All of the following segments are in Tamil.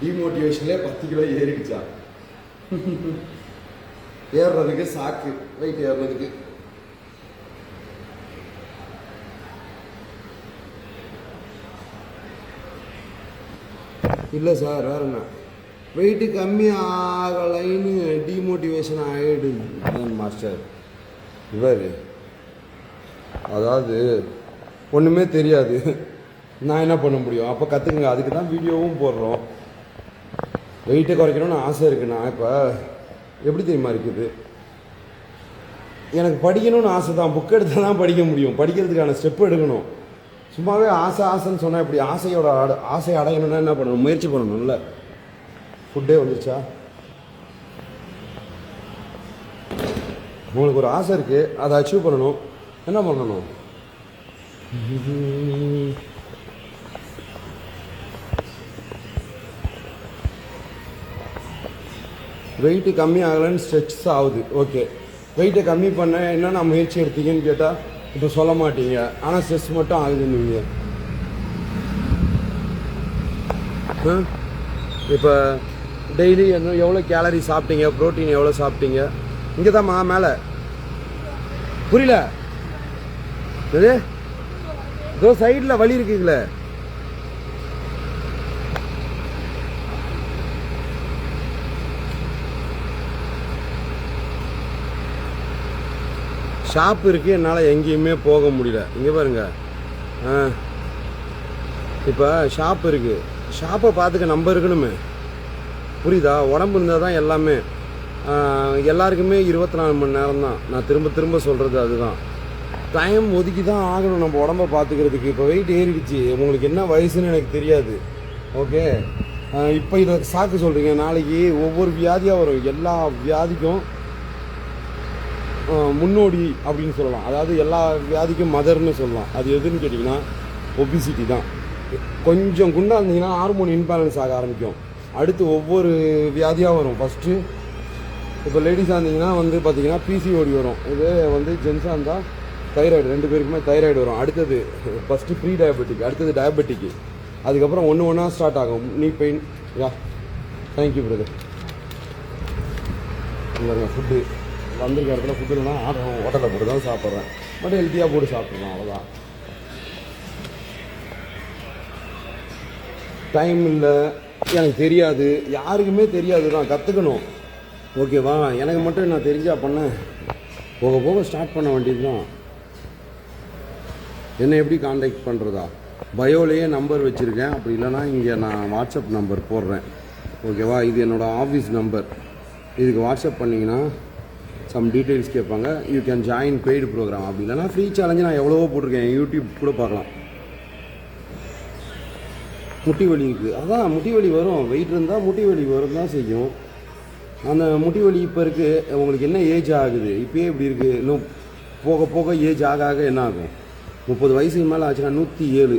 டிமோட்டிவேஷன்லேயே பத்து கிலோ ஏறிடுச்சா? ஏறுறதுக்கு சாக்கு. வெயிட் ஏறுறதுக்கு. இல்லை சார் வேற என்ன? வெயிட்டு கம்மி ஆகலைன்னு டிமோட்டிவேஷன் ஆகிடுது மாஸ்டர் இவர். அதாவது ஒன்றுமே தெரியாது. நான் என்ன பண்ண முடியும்? அப்போ கற்றுக்குங்க அதுக்கு தான் வீடியோவும் போடுறோம். வெயிட்டை குறைக்கணும்னு ஆசை இருக்குண்ணா. இப்போ எப்படி தெரியுமா இருக்குது? எனக்கு படிக்கணும்னு ஆசை தான். புக் எடுத்து தான் படிக்க முடியும். படிக்கிறதுக்கான ஸ்டெப் எடுக்கணும். சும்மாவே ஆசை ஆசைன்னு சொன்னால் இப்படி ஆசையோட அட ஆசை அடையணும்னா என்ன பண்ணணும்? முயற்சி பண்ணணும்ல. ஃபுட்டே வந்துருச்சா? உங்களுக்கு ஒரு ஆசை இருக்குது அதை அச்சீவ் பண்ணணும். என்ன பண்ணணும்? வெயிட்டு கம்மி ஆகலைன்னு ஸ்ட்ரெச் ஆகுது. ஓகே வெயிட்டை கம்மி பண்ண என்னென்ன முயற்சி எடுத்தீங்கன்னு கேட்டால் இப்போ சொல்ல மாட்டீங்க. ஆனால் ஸ்ட்ரெஸ் மட்டும் ஆகுதுன்னு இப்போ டெய்லி என்ன எவ்வளோ கேலரி சாப்பிட்டீங்க? ப்ரோட்டீன் எவ்வளோ சாப்பிட்டீங்க? இங்கே தான்மா மேலே. புரியல? இது இதோ சைடில் வலி இருக்குங்களே. ஷாப் இருக்குது என்னால் எங்கேயுமே போக முடியல. இங்கே பாருங்க. இப்போ ஷாப் இருக்குது ஷாப்பை பார்த்துக்க நம்ப இருக்கணுமே. புரியுதா? உடம்பு இருந்தால் தான் எல்லாமே எல்லாருக்குமே இருபத்தி நாலு மணி நேரம் தான். நான் திரும்ப திரும்ப சொல்கிறது அதுதான். டைம் ஒதுக்கி தான் ஆகணும் நம்ம உடம்ப பார்த்துக்கிறதுக்கு இப்போ வெயிட் ஏறிடுச்சு. உங்களுக்கு என்ன வயசுன்னு எனக்கு தெரியாது. ஓகே இப்போ இதை சாக்கு சொல்கிறீங்க நாளைக்கு ஒவ்வொரு வியாதியாக வரும். எல்லா வியாதிக்கும் முன்னோடி அப்படின்னு சொல்லலாம். அதாவது எல்லா வியாதிக்கும் மதர்னு சொல்லலாம். அது எதுன்னு கேட்டிங்கன்னா ஒபிசிட்டி தான். கொஞ்சம் குண்டாக இருந்தீங்கன்னா ஹார்மோன் இன்பேலன்ஸ் ஆக ஆரம்பிக்கும். அடுத்து ஒவ்வொரு வியாதியாக வரும். ஃபஸ்ட்டு இப்போ லேடிஸாக இருந்தீங்கன்னா வந்து பார்த்தீங்கன்னா பிசிஓடி வரும். இதே வந்து ஜென்ஸாக இருந்தால் தைராய்டு ரெண்டு பேருக்குமே தைராய்டு வரும். அடுத்தது ஃபஸ்ட்டு ப்ரீ டயபெட்டிக் அடுத்தது டயபெட்டிக் அதுக்கப்புறம் ஒன்று ஒன்றா ஸ்டார்ட் ஆகும். நீ பெயின் யா தேங்க்யூ பிரதர் இல்லைங்க ஃபுட்டு வந்திருக்க இடத்துல ஃபுட்டு இல்லைனா ஆர்டர் ஹோட்டலில் போட்டு தான் சாப்பிட்றேன் பட் ஹெல்த்தியாக போட்டு சாப்பிட்றேன் அவ்வளோதான் டைம் இல்லை. எனக்கு தெரியாது. யாருக்குமே தெரியாது. தான் கற்றுக்கணும் ஓகேவா எனக்கு மட்டும் நான் தெரிஞ்சா பண்ணேன் போக போக ஸ்டார்ட் பண்ண வேண்டியது தான் என்னை எப்படி காண்டாக்ட் பண்ணுறதா பயோலேயே நம்பர் வச்சுருக்கேன். அப்படி இல்லைன்னா இங்கே நான் வாட்ஸ்அப் நம்பர் போடுறேன். ஓகேவா இது என்னோடய ஆஃபீஸ் நம்பர் இதுக்கு வாட்ஸ்அப் பண்ணிங்கன்னா சம் டீட்டெயில்ஸ் கேட்பாங்க. You can join paid programme அப்படி இல்லைன்னா ஃப்ரீ சேலஞ்சு நான் எவ்வளவோ போட்டிருக்கேன். யூடியூப் கூட பார்க்கலாம். முட்டி வலி இருக்குது அதான் முட்டி வலி வரும். வெயிட் இருந்தால் முட்டி வலி வரும் தான் செய்யும். அந்த முட்டி வலி இப்போ இருக்குது உங்களுக்கு என்ன ஏஜ் ஆகுது? இப்போயே இப்படி இருக்குது இன்னும் போக போக ஏஜ் ஆக ஆக என்ன ஆகும்? முப்பது வயசுக்கு மேலே ஆச்சுன்னா நூற்றி ஏழு.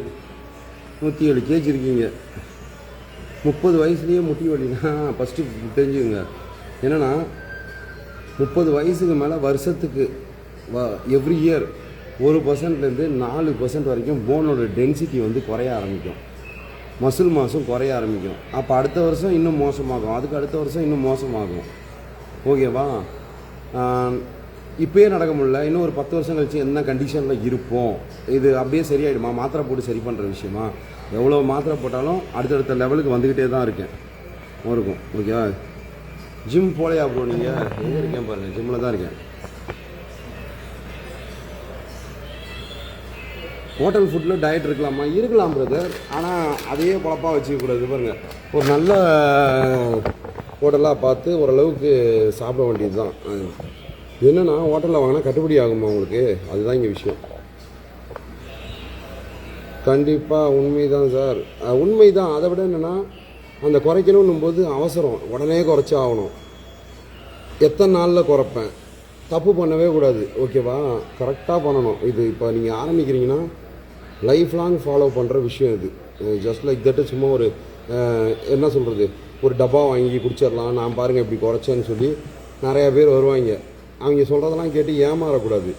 நூற்றி ஏழு கேஜி இருக்கீங்க. முப்பது வயசுலேயே முட்டி வலினா ஃபஸ்ட்டு தெரிஞ்சுக்கோங்க. என்னென்னா முப்பது வயசுக்கு மேலே வருஷத்துக்கு வ எவ்ரி இயர் ஒரு பர்சன்ட்லேருந்து நாலு பர்சன்ட் வரைக்கும் போனோட டென்சிட்டி வந்து குறைய ஆரம்பிக்கும். மசில் மாதம் குறைய ஆரம்பிக்கும். அப்போ அடுத்த வருஷம் இன்னும் மோசமாகும். அதுக்கு அடுத்த வருஷம் இன்னும் மோசமாகும். ஓகேவா இப்போயே நடக்க முடியல. இன்னும் ஒரு பத்து வருஷம் கழிச்சு என்ன கண்டிஷனில் இருப்போம்? இது அப்படியே சரியாயிடுமா? மாத்திரை போட்டு சரி பண்ணுற விஷயமா? எவ்வளோ மாத்திரை போட்டாலும் அடுத்தடுத்த லெவலுக்கு வந்துக்கிட்டே தான் இருக்கேன். இருக்கும். ஓகேவா ஜிம் போலையா ப்ரோ நீங்கள் எங்கே இருக்கேன் பாருங்கள் ஜிம்மில் தான் இருக்கேன். ஹோட்டல் ஃபுட்டில் டயட் இருக்கலாமா? இருக்கலாம் பிரதர் ஆனால் அதையே குழப்பாக வச்சுக்கக்கூடாது பாருங்கள் ஒரு நல்ல ஹோட்டலாக பார்த்து ஓரளவுக்கு சாப்பிட வேண்டியது தான் என்னென்னா ஹோட்டலில் வாங்கினா கட்டுப்படி ஆகுமா உங்களுக்கு? அதுதான் இங்கே விஷயம். கண்டிப்பாக உண்மை தான் சார் உண்மை தான் அதை விட என்னென்னா அந்த குறைக்கணும்னும் போது அவசரம். உடனே குறைச்சி ஆகணும். எத்தனை நாளில் குறைப்பேன்? தப்பு பண்ணவே கூடாது. ஓகேவா கரெக்டாக பண்ணணும். இது இப்போ நீங்கள் ஆரம்பிக்கிறீங்கன்னா லைஃப் லாங் ஃபாலோ பண்ணுற விஷயம் இது. ஜஸ்ட் லைக் தட்டு சும்மா ஒரு என்ன சொல்கிறது ஒரு டப்பா வாங்கி குடிச்சிடலாம் நான் பாருங்கள் இப்படி குறைச்சேன்னு சொல்லி நிறையா பேர் வருவாங்க. அவங்க சொல்கிறதெல்லாம் கேட்டு ஏமாறக்கூடாது.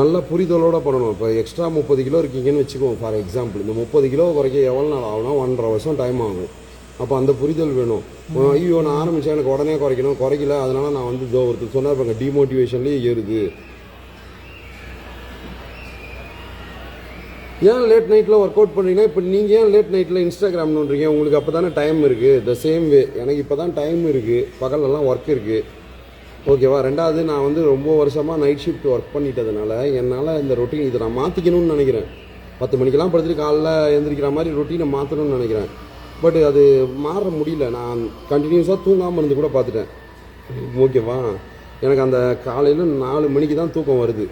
நல்ல புரிதலோடு பண்ணணும். இப்போ எக்ஸ்ட்ரா முப்பது கிலோ இருக்கீங்கன்னு வச்சுக்கோங்க. ஃபார் எக்ஸாம்பிள் இந்த முப்பது கிலோ குறைக்க எவ்வளோ நாள் ஆகும்னா ஒன்றரை வருஷம் டைம் ஆகும். அப்போ அந்த புரிதல் வேணும். ஐயோ நான் ஆரம்பித்தேன் எனக்கு உடனே குறைக்கணும். குறைக்கல அதனால நான் வந்து இதோ ஒருத்தர் சொன்னார் பாருங்க டிமோட்டிவேஷன்லேயே ஏறுது. ஏன் லேட் நைட்டில் ஒர்க் அவுட் பண்ணுறீங்கன்னா இப்போ நீங்கள் ஏன் லேட் நைட்டில் இன்ஸ்டாகிராம் நோண்டுறீங்க? உங்களுக்கு அப்போ தானே டைம் இருக்குது த சேம் வே எனக்கு இப்போ தான் டைம் இருக்குது பகலெல்லாம் ஒர்க் இருக்குது ஓகேவா ரெண்டாவது நான் வந்து ரொம்ப வருஷமாக நைட் ஷிஃப்ட் ஒர்க் பண்ணிட்டதுனால என்னால் இந்த ரொட்டீன் இதை நான் மாற்றிக்கணும்னு நினைக்கிறேன். பத்து மணிக்கெல்லாம் படுத்துட்டு காலைல எழுந்திரிக்கிற மாதிரி ரொட்டீனை மாற்றணும்னு நினைக்கிறேன். பட் அது மாற முடியல. நான் கண்டினியூஸாக தூங்காமல் இருந்து கூட பார்த்துட்டேன். ஓகேவா எனக்கு அந்த காலையில் நாலு மணிக்கு தான் தூக்கம் வருது.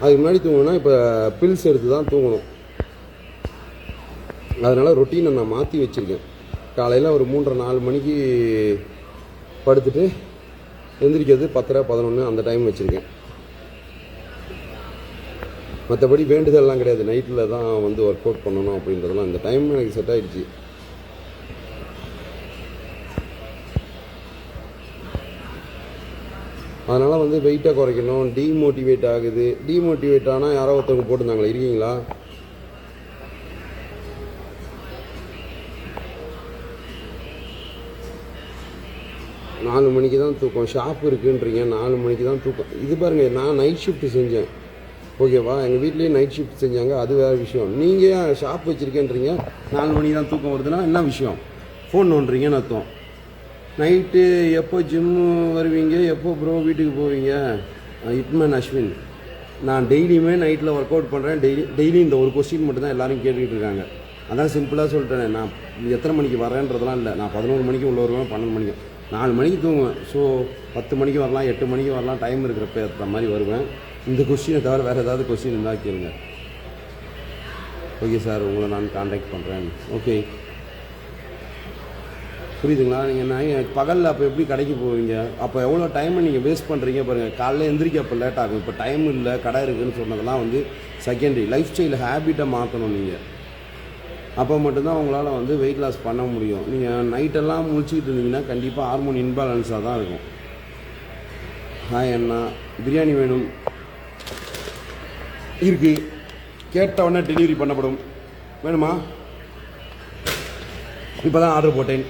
அதுக்கு முன்னாடி தூங்கணும்னா இப்போ பில்ஸ் எடுத்து தான் தூங்கணும். அதனால் ரொட்டீனை நான் மாற்றி வச்சுருக்கேன். காலையில் ஒரு மூன்றரை நாலு மணிக்கு படுத்துட்டு எந்திரிக்கிறது பத்தரை பதினொன்று அந்த டைம் வச்சுருக்கேன். மற்றபடி வேண்டுதல்லாம் கிடையாது. நைட்டில் தான் வந்து ஒர்க் அவுட் பண்ணணும் அப்படின்றதெல்லாம் இந்த டைம் எனக்கு செட் ஆகிடுச்சு அதனால் வந்து வெயிட்டை குறைக்கணும் டீமோட்டிவேட் ஆகுது. டீமோட்டிவேட் ஆனால் யாரோ ஒருத்தவங்க போட்டிருந்தாங்களே இருக்கீங்களா? நாலு மணிக்கு தான் தூக்கம். ஷாப் இருக்குன்றீங்க நாலு மணிக்கு தான் தூக்கம். இது பாருங்க நான் நைட் ஷிஃப்ட் செஞ்சேன். ஓகேவா எங்கள் வீட்லேயே நைட் ஷிஃப்ட் செஞ்சாங்க அது வேறு விஷயம். நீங்கள் ஏன் ஷாப் வச்சுருக்கேன்றீங்க நாலு மணிக்கு தான் தூக்கம் வருதுன்னா என்ன விஷயம்? ஃபோன் நோண்டுறீங்கன்னு அர்த்தம். நைட்டு எப்போ ஜிம்மு வருவீங்க எப்போ ப்ரோ வீட்டுக்கு போவீங்க? இட்மேன் அஸ்வின். நான் டெய்லியுமே நைட்டில் ஒர்க் அவுட் பண்ணுறேன் டெய்லி டெய்லி இந்த ஒரு கொஸ்டின் மட்டும் தான் கேட்டுக்கிட்டு இருக்காங்க. அதான் சிம்பிளாக சொல்லிட்டேன். நான் எத்தனை மணிக்கு வரேன்றதெல்லாம் இல்லை. நான் பதினோரு மணிக்கு உள்ள வருவேன் பன்னெண்டு மணிக்கு. நாலு மணிக்கு தூங்குவேன். ஸோ பத்து மணிக்கு வரலாம் எட்டு மணிக்கு வரலாம் டைம் இருக்கிறப்ப ஏற்ற மாதிரி வருவேன். இந்த கொஸ்டினை தவிர வேறு ஏதாவது கொஸ்டின் இருந்தால் கேளுங்க. ஓகே சார் உங்களை நான் காண்டாக்ட் பண்ணுறேன் ஓகே புரியுதுங்களா? நீங்கள் நான் பகலில் அப்போ எப்படி கடைக்கு போவீங்க? அப்போ எவ்வளோ டைமை நீங்கள் வேஸ்ட் பண்ணுறீங்க பாருங்கள் காலைல எந்திரிக்க அப்போ லேட் ஆகும். இப்போ டைம் இல்லை கடை இருக்குதுன்னு சொன்னதெல்லாம் வந்து செகண்டரி லைஃப் ஸ்டைல் ஹேபிட்டை மாற்றணும் நீங்கள் அப்போ மட்டும்தான் உங்களால் வந்து வெயிட் லாஸ் பண்ண முடியும். நீங்கள் நைட்டெல்லாம் முழிச்சிக்கிட்டு இருந்தீங்கன்னா கண்டிப்பாக ஹார்மோன் இன்பேலன்ஸாக தான் இருக்கும். ஹாய் அண்ணா. பிரியாணி வேணும். இருக்கு. கேட்ட உடனே டெலிவரி பண்ணப்படும். வேணுமா? இப்போ தான் ஆர்டர் போட்டேன்.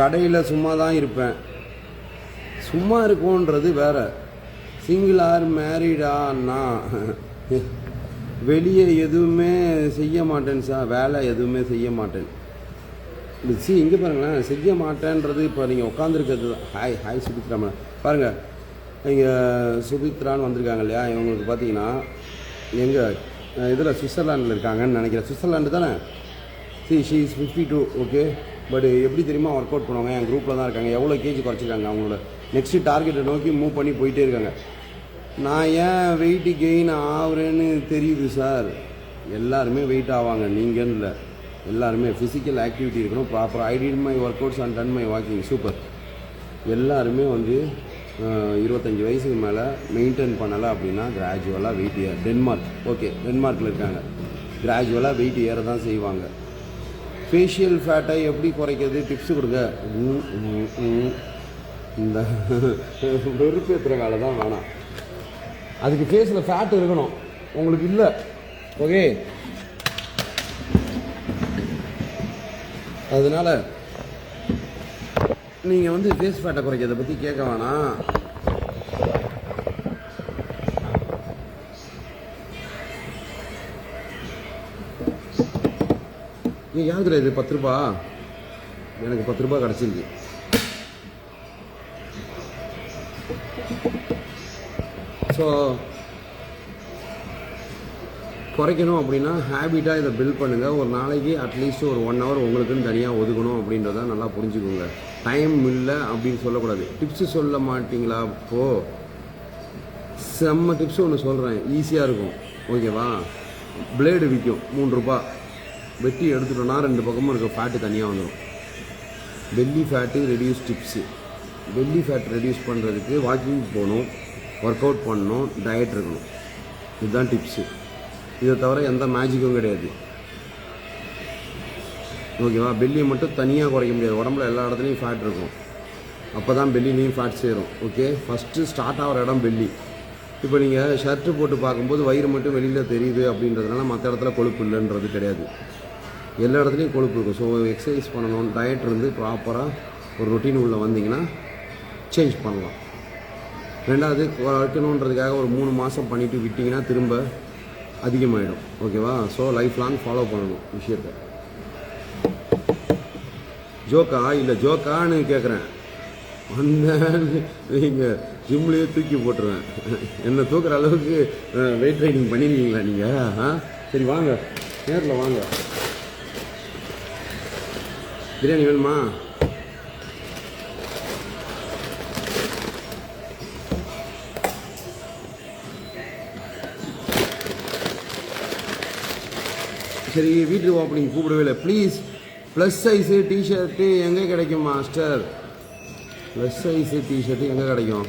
கடையில் சும்மா தான் இருப்பேன். சும்மா இருக்கோன்றது வேற. சிங்கிள் ஆர் மேரீடா அண்ணா? வெளியே எதுவுமே செய்ய மாட்டேன் சார் வேலை எதுவுமே செய்ய மாட்டேன். சி இங்கே பாருங்களேன் செய்ய மாட்டேன்றது இப்போ நீங்கள் உட்காந்துருக்கிறது ஹாய் ஹாய் சுபித்ரா மேடம். பாருங்கள் இங்கே சுபித்ரான்னு வந்திருக்காங்க இல்லையா? இவங்களுக்கு பார்த்தீங்கன்னா எங்கே இதில் சுவிட்சர்லாண்டில் இருக்காங்கன்னு நினைக்கிறேன். சுவிட்சர்லாண்டு தானே? See she is fifty two okay but eh, எப்படி தெரியுமா ஒர்க் அவுட் பண்ணுவாங்க? என் குரூப்பில் தான் இருக்காங்க. எவ்வளோ கேஜி குறைச்சிருக்காங்க அவங்களோட? நெக்ஸ்ட்டு டார்கெட்டை நோக்கி மூவ் பண்ணி போயிட்டே இருக்காங்க. நான் ஏன் வெயிட்டு கெயின் ஆகுறேன்னு தெரியுது சார் எல்லாருமே வெயிட் ஆவாங்க. நீங்கன்னு இல்லை. எல்லாருமே ஃபிசிக்கல் ஆக்டிவிட்டி இருக்கணும். Proper ஐடின் my workouts and done my walking super எல்லாருமே வந்து இருபத்தஞ்சி வயசுக்கு மேலே மெயின்டைன் பண்ணலை அப்படின்னா கிராஜுவலாக வெயிட் ஏற டென்மார்க் ஓகே டென்மார்க்கில் இருக்காங்க. கிராஜுவலாக வெயிட் ஏற தான் செய்வாங்க. ஃபேஷியல் ஃபேட்டை எப்படி குறைக்கிறது? டிப்ஸ் கொடுங்க. ம், ம், ம். இந்த வெறுப்பேற்றுற வேலை தான் வேணாம். அதுக்கு ஃபேஸில் ஃபேட் இருக்கணும். உங்களுக்கு இல்லை. ஓகே அதனால் நீங்கள் வந்து ஃபேஸ் ஃபேட்டை குறைக்கிறத பற்றி கேட்க வேணாம். நீ யாருக்குற இது? பத்து ரூபா? எனக்கு பத்து ரூபா கிடச்சிருக்கு. ஸோ குறைக்கணும் அப்படின்னா ஹேபிட்டாக இதை பில்ட் பண்ணுங்கள் ஒரு நாளைக்கு அட்லீஸ்ட் ஒரு ஒன் ஹவர் உங்களுக்குன்னு தனியாக ஒதுக்கணும் அப்படின்றத நல்லா புரிஞ்சுக்கோங்க. டைம் இல்லை அப்படின்னு சொல்லக்கூடாது. டிப்ஸு சொல்ல மாட்டிங்களா? அப்போ செம்ம டிப்ஸு ஒன்று சொல்கிறேன் ஈஸியாக இருக்கும். ஓகேவா பிளேடு விற்கும் மூணு ரூபா. வெட்டி எடுத்துட்டோன்னா ரெண்டு பக்கமும் இருக்க ஃபேட்டு தனியாக வந்துடும் belly fat reduce tips belly fat reduce பண்ணுறதுக்கு வாக்கிங் போகணும் ஒர்க் அவுட் பண்ணணும் டயட் இருக்கணும். இதுதான் டிப்ஸு இதை தவிர எந்த மேஜிக்கும் கிடையாது. ஓகேவா பெல்லியை மட்டும் தனியாக குறைக்க முடியாது. உடம்புல எல்லா இடத்துலையும் ஃபேட் இருக்கும். அப்போ தான் பெல்லிலையும் ஃபேட் சேரும். ஓகே ஃபஸ்ட்டு ஸ்டார்ட் ஆகிற இடம் பெல்லி இப்போ நீங்கள் ஷர்ட்டு போட்டு பார்க்கும்போது வயிறு மட்டும் வெளியில் தெரியுது அப்படின்றதுனால மற்ற இடத்துல கொழுப்பு இல்லைன்றது கிடையாது. எல்லா இடத்துலையும் கொழுப்பு இருக்கும். ஸோ எக்ஸசைஸ் பண்ணணும் டயட் இருந்து ப்ராப்பராக ஒரு ரொட்டீன் உள்ளே வந்தீங்கன்னா சேஞ்ச் பண்ணலாம். ரெண்டாவது வைக்கணுன்றதுக்காக ஒரு மூணு மாதம் பண்ணிவிட்டு விட்டிங்கன்னா திரும்ப அதிகமாகிடும் ஓகேவா ஸோ லைஃப் லாங் ஃபாலோ பண்ணணும் விஷயத்தை. ஜோக்கா இல்லை ஜோக்கான்னு கேட்குறேன் வந்தேன் நீங்கள் ஜிம்லேயே தூக்கி போட்டுருவேன். என்னை தூக்குற அளவுக்கு வெயிட் ட்ரைனிங் பண்ணிருக்கீங்களா நீங்கள் ஆ? சரி வாங்க. நேரில் வாங்க. பிரியாணி வேணுமா? சரி வீட்டுக்கு ஓப்பனிங் கூப்பிடவே இல்லை. ப்ளீஸ் ப்ளஸ் சைஸு டிஷர்ட்டு எங்கே கிடைக்கும் மாஸ்டர் ப்ளஸ் சைஸு டிஷர்ட்டு எங்கே கிடைக்கும்?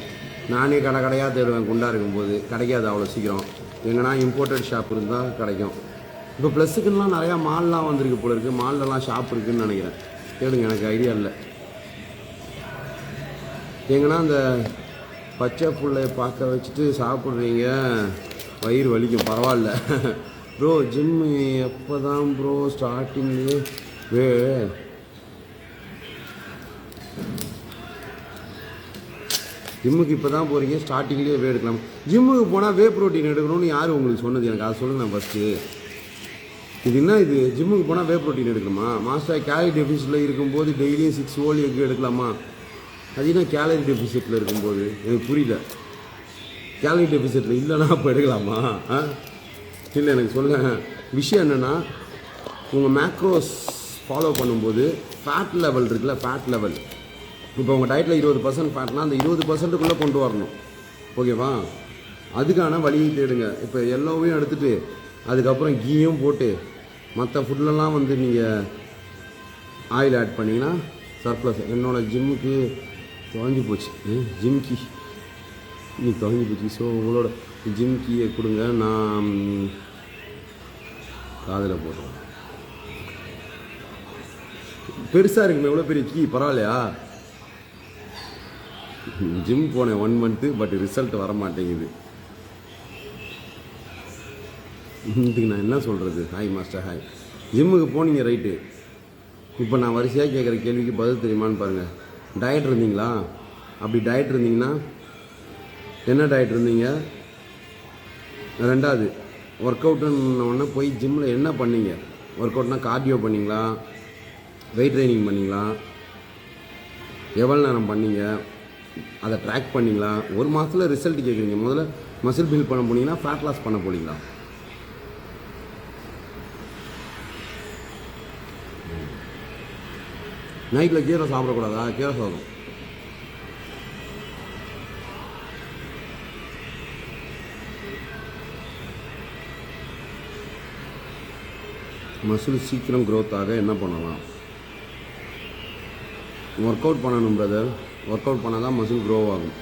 நானே கடை கடையாக தேடுவேன் குண்டா இருக்கும்போது. கிடைக்காது அவ்வளோ சீக்கிரம். எங்கன்னா இம்போர்ட்டட் ஷாப் இருந்தால் கிடைக்கும். இப்போ ப்ளஸ்ஸுக்குலாம் நிறையா மால்லாம் வந்திருக்கு போல இருக்குது மால்லலாம் ஷாப் இருக்குதுன்னு நினைக்கிறேன். கேளுங்க எனக்கு ஐடியா இல்லை. எங்கன்னா அந்த பச்சை புள்ளைய பார்க்க வச்சுட்டு சாப்பிட்றீங்க வயிறு வலிக்கும் பரவாயில்ல. ப்ரோ ஜிம்மு எப்போ தான் ப்ரோ ஸ்டார்டிங்லேயே வே ஜிம்முக்கு இப்போ தான் போகிறீங்க ஸ்டார்டிங்லேயே வே எடுக்கலாம் ஜிம்முக்கு போனால் வே ப்ரோட்டீன் எடுக்கணும்னு யார் உங்களுக்கு சொன்னது? எனக்கு அதை சொல்லுங்க நான் ஃபஸ்ட்டு இது என்ன இது? ஜிம்முக்கு போனால் வே ப்ரோட்டீன் எடுக்கணுமா? மாஸ்டர் கேலரி டெஃபிசிட்டில் இருக்கும்போது டெய்லியும் சிக்ஸ் ஓலி எக் எடுக்கலாமா? அது என்ன கேலரி டெபிசிட்டில் இருக்கும்போது? எனக்கு புரியல. கேலரி டெஃபிசிட்டில் இல்லைன்னா அப்போ எடுக்கலாமா? ஆ? இல்லை எனக்கு சொல்ல விஷயம் என்னென்னா உங்கள் மேக்ரோஸ் ஃபாலோ பண்ணும்போது ஃபேட் லெவல் இருக்குல்ல ஃபேட் லெவல் இப்போ உங்கள் டயட்டில் இருபது பர்சன்ட் ஃபேட்னா அந்த இருபது பர்சன்ட்டுக்குள்ளே கொண்டு வரணும். ஓகேவா? அதுக்கான வழியை தேடுங்க. இப்போ எல்லாவையும் எடுத்துகிட்டு அதுக்கப்புறம் கீயும் போட்டு மற்ற ஃபுட்லலாம் வந்து நீங்கள் ஆயில் ஆட் பண்ணிங்கன்னா சர்ப்ளஸ் என்னோடய ஜிம்முக்கு தொலைஞ்சு போச்சு. ஜிம்கி நீ தொலைஞ்சு போச்சு. ஸோ உங்களோட ஜிம் கீயை கொடுங்க. நான் காதில் போடுறேன் பெருசாக இருக்குமே எவ்வளோ பெரிய கீ பரவாயில்லையா? ஜிம் போனேன் ஒன் மந்த்து பட் ரிசல்ட் வர மாட்டேங்குது இதுக்கு நான் என்ன சொல்கிறது ஹாய் மாஸ்டர் ஹாய் ஜிம்முக்கு போனீங்க ரைட்டு இப்போ நான் வரிசையாக கேட்குற கேள்விக்கு பதில் தெரியுமான்னு பாருங்கள் டயட் இருந்தீங்களா? அப்படி டயட் இருந்தீங்கன்னா என்ன டயட் இருந்தீங்க? ரெண்டாவது ஒர்க் அவுட்டுன்னு போய் ஜிம்மில் என்ன பண்ணீங்க? ஒர்க் அவுட்னா கார்டியோ பண்ணீங்களா? வெயிட் ட்ரைனிங் பண்ணிங்களா? எவ்வளோ நேரம் பண்ணீங்க? அதை ட்ராக் பண்ணீங்களா? ஒரு மாதத்தில் ரிசல்ட் கேட்குறீங்க முதல்ல மசில் பில்ட் பண்ண போனீங்கன்னா ஃபேட் லாஸ் பண்ண போனீங்களா? நைட்டில் கீரை சாப்பிடக்கூடாதா? கீரை சாதம். மசில் சீக்கிரம் க்ரோத் ஆக என்ன பண்ணலாம்? ஒர்க் அவுட் பண்ணணும் பிரதர் ஒர்க் அவுட் பண்ணால் தான் மசில் க்ரோ ஆகும்.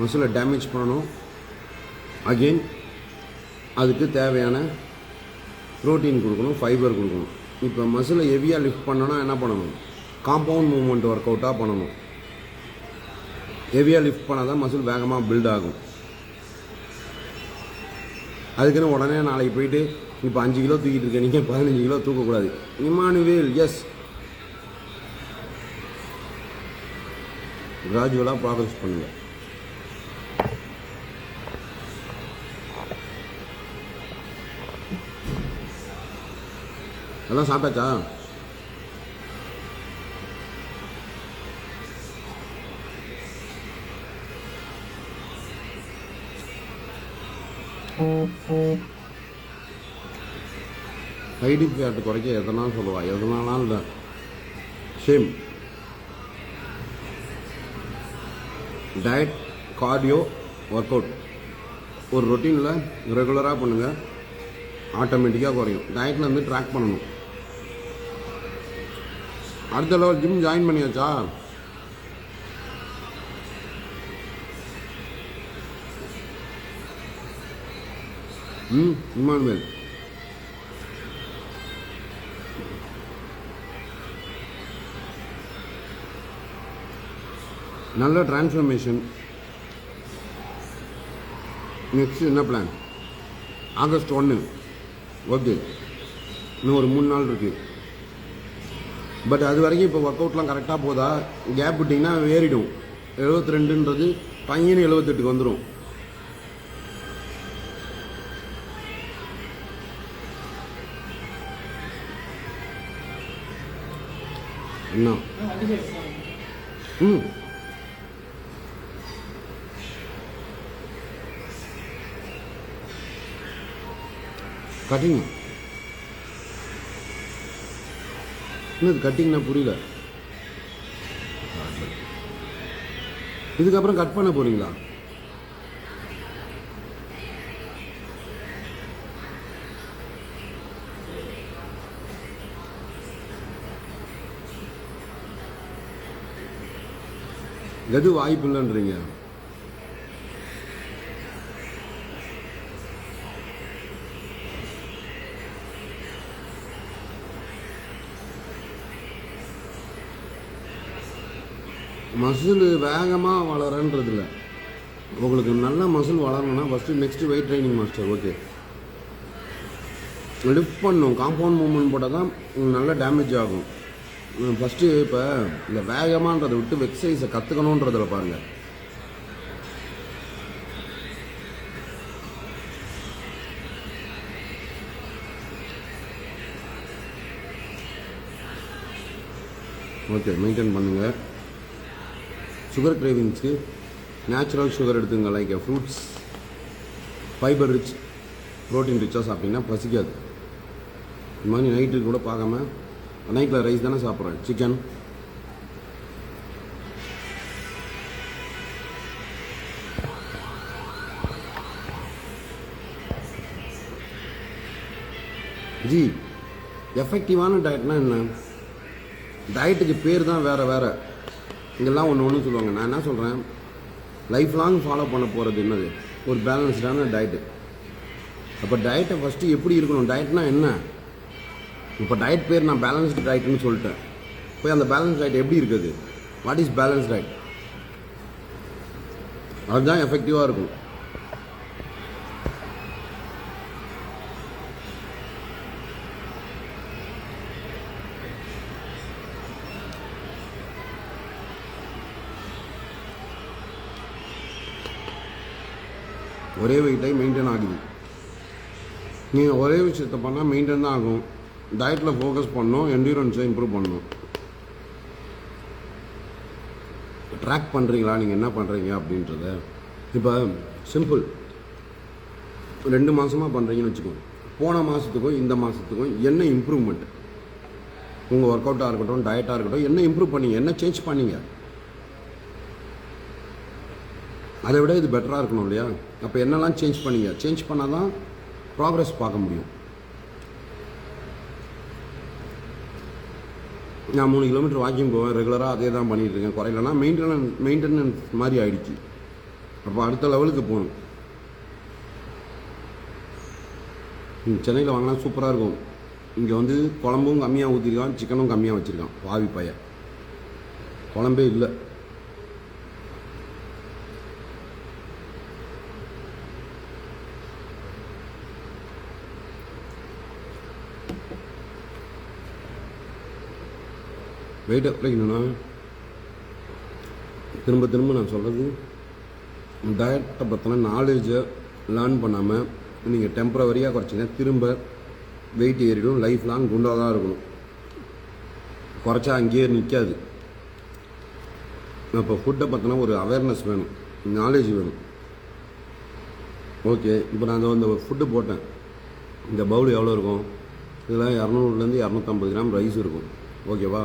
மசிலை டேமேஜ் பண்ணணும். அகெயின் அதுக்கு தேவையான ப்ரோட்டீன் கொடுக்கணும் ஃபைபர் கொடுக்கணும். இப்போ மசிலை ஹெவியாக லிஃப்ட் பண்ணோன்னா என்ன பண்ணணும்? காம்பவுண்ட் மூவ்மெண்ட் ஒர்க் அவுட்டாக பண்ணணும். ஹெவியாக லிஃப்ட் பண்ணால் தான் மசில் வேகமாக பில்ட் ஆகும். அதுக்குன்னு உடனே நாளைக்கு போயிட்டு இப்போ அஞ்சு கிலோ தூக்கிட்டு இருக்கேன் நீங்கள் பதினஞ்சு கிலோ தூக்கக்கூடாது. இமானுவேல் எஸ் கிராஜுவலாக ப்ராக்ரஸ் பண்ணுங்கள் எல்லாம் சாப்பிட்டாச்சா? ஐடி ஃபேட் குறைக்க எதனால் சொல்லுவா? எதனாலாம் இல்லை? Same diet cardio work out ஒரு ரொட்டீனில் ரெகுலராக பண்ணுங்கள் ஆட்டோமேட்டிக்காக குறையும். டயட்டில் வந்து ட்ராக் பண்ணணும். அடுத்த லெவல் ஜிம் ஜாயின் பண்ணியாச்சா? ம் இமானுவேல் நல்ல டிரான்ஸ்ஃபர்மேஷன் நெக்ஸ்ட் என்ன பிளான் ஆகஸ்ட் ஒன்று ஓகே இன்னும் ஒரு மூணு நாள் இருக்குது பட் அது வரைக்கும் இப்போ ஒர்க் அவுட்லாம் கரெக்டாக போதா? கேப் விட்டிங்கன்னா ஏறிடும் எழுபத்தி ரெண்டுன்றது பையன் எழுபத்தெட்டுக்கு வந்துடும் என்ன ம் கட்டிங் என்னது கட்டிங்னா புரியல? இதுக்கப்புறம் கட் பண்ண போறீங்களா? எது வாய்ப்பு இல்லைன்றீங்க? மசில் வேகமாக வளரன்றது இல்லை உங்களுக்கு நல்ல muscle வளரணும்னா first next weight training master okay lift பண்ணும் காம்பவுண்ட் மூவ்மெண்ட் போட்டால் தான் நல்ல டேமேஜ் ஆகும். ஃபஸ்ட்டு இப்போ இந்த வேகமான்றதை விட்டு எக்ஸசைஸை கற்றுக்கணுன்றதில் பாருங்கள் ஓகே மெயின்டைன் பண்ணுங்கள் சுகர் கிரேவிங்ஸ்க்கு நேச்சுரல் சுகர் எடுத்துங்க like fruits fibre rich protein ரிச்சாக சாப்பிட்டீங்கன்னா பசிக்காது. இந்த மாதிரி நைட்டு கூட பார்க்காம நைட்டில் ரைஸ் தானே சாப்பிட்றேன். சிக்கன் ஜி எஃபெக்டிவான டயட்னா என்ன? டயட்டுக்கு பேர் தான் வேறு வேறு. இதெல்லாம் ஒன்று ஒன்று சொல்லுவாங்க. நான் என்ன சொல்கிறேன் லைஃப் லாங் ஃபாலோ பண்ண போகிறது என்னது? ஒரு பேலன்ஸ்டான டயட்டு அப்போ டயட்டை ஃபஸ்ட்டு எப்படி இருக்கணும்? டயட்னா என்ன? இப்போ டயட் பேர் நான் பேலன்ஸ்டு டயட்னு சொல்லிட்டேன். போய் அந்த பேலன்ஸ் டயட் எப்படி இருக்குது? வாட் இஸ் பேலன்ஸ் டயட் அதுதான் எஃபெக்டிவாக இருக்கும். ஒரே வெயிட்டை மெயின்டைன் ஆகுது. நீங்கள் ஒரே விஷயத்தை பண்ணால் மெயின்டைன் தான் ஆகும். டயட்டில் ஃபோக்கஸ் பண்ணணும் என்டியூரன்ஸை இம்ப்ரூவ் பண்ணணும் ட்ராக் பண்ணுறீங்களா நீங்கள் என்ன பண்ணுறீங்க அப்படின்றத இப்போ சிம்பிள் ரெண்டு மாதமாக பண்ணுறீங்கன்னு வச்சுக்கோங்க. போன மாதத்துக்கும் இந்த மாதத்துக்கும் என்ன இம்ப்ரூவ்மெண்ட் உங்கள் ஒர்க் அவுட்டாக இருக்கட்டும் டயட்டாக இருக்கட்டும் என்ன இம்ப்ரூவ் பண்ணீங்க? என்ன சேஞ்ச் பண்ணீங்க? அதை விட இது பெட்டராக இருக்கணும் இல்லையா? அப்போ என்னெல்லாம் சேஞ்ச் பண்ணீங்க? சேஞ்ச் பண்ணால் தான் ப்ராக்ரஸ் பார்க்க முடியும். நான் மூணு கிலோமீட்டர் வாக்கிங் போவேன். ரெகுலராக அதே தான் பண்ணிட்டு இருக்கேன். மெயின்டெனன்ஸ் மெயின்டெனன்ஸ் மாதிரி ஆகிடுச்சு அப்போ அடுத்த லெவலுக்கு போகணும். சென்னையில் வாங்கினா சூப்பராக இருக்கும். இங்கே வந்து குழம்பும் கம்மியாக ஊற்றிருக்கான் சிக்கனும் கம்மியாக வச்சுருக்கான் பாவி பையன். குழம்பே இல்லை. வெயிட் குறைக்கணும்னா திரும்ப திரும்ப நான் சொல்கிறது டயட்டை பற்றின நாலேஜை லேர்ன் பண்ணாமல் நீங்கள் டெம்பரவரியாக குறைச்சிங்கன்னா திரும்ப வெயிட் ஏறிடும் லைஃப் லாங் குண்டாக தான் இருக்கணும். குறைச்சா அங்கேயே நிற்காது இப்போ ஃபுட்டை பற்றின ஒரு அவேர்னஸ் வேணும் நாலேஜ் வேணும். ஓகே இப்போ நான் அந்த ஃபுட்டு போட்டேன். இந்த பவுல் எவ்வளோ இருக்கும்? இதெல்லாம் இரநூறுலேருந்து இரநூத்தம்பது கிராம் ரைஸ் இருக்கும். ஓகேவா